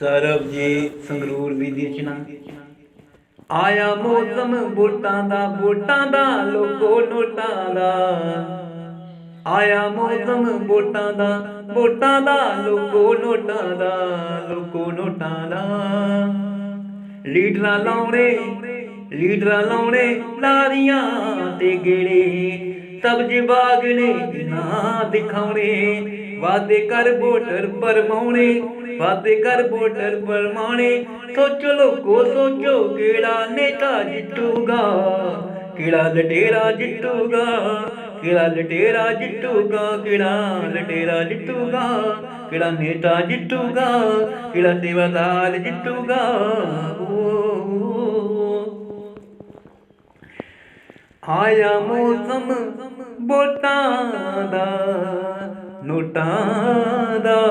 ਸਰਬ ਜੀ ਸੰਗਰੂਰ ਵਿਧੀ ਚਨਾ ਆਇਆ ਮੌਸਮ ਵੋਟਾਂ ਦਾ ਵੋਟਾਂ ਦਾ, ਲੋਕੋ ਨੋਟਾਂ ਦਾ। ਆਇਆ ਮੌਸਮ ਵੋਟਾਂ ਦਾ ਵੋਟਾਂ ਦਾ, ਲੋਕੋ ਨੋਟਾਂ ਦਾ, ਲੋਕੋ ਨੋਟਾਂ ਦਾ। ਲੀਡਰਾਂ ਲਾਉਣੇ ਲੀਡਰਾਂ ਲਾਉਣੇ ਲਾਰੀਆਂ ਤੇ ਗੇੜੇ। ਸਬਜ ਬਾਗ ਨਾ ਦਿਖਾਉਣੇ ਵਾਦੇ ਕਰ ਵੋਟਰ ਪਰਮਾਉਣੇ ਵਾਦੇ ਕਰ ਵੋਟਰ ਪਰਮਾਉਣੇ ਸੋਚੋ ਲੋਕੋ, ਸੋਚੋ ਕਿਹੜਾ ਨੇਤਾ ਜਿੱਤੂਗਾ। ਕਿਹੜਾ ਲਟੇਰਾ ਜਿੱਤੂਗਾ। ਕਿਹੜਾ ਲਟੇਰਾ ਜਿੱਤੂਗਾ। ਕਿਹੜਾ ਲਟੇਰਾ ਜਿੱਤੂਗਾ। ਕਿਹੜਾ ਨੇਤਾ ਜਿੱਤੂਗਾ। ਕਿਹੜਾ ਸੇਵਾਦਾਰ ਜਿੱਤੂਗਾ। ਆਇਆ ਮੌਸਮ ਵੋਟਾਂ ਦਾ, ਨੋਟਾਂ ਦਾ।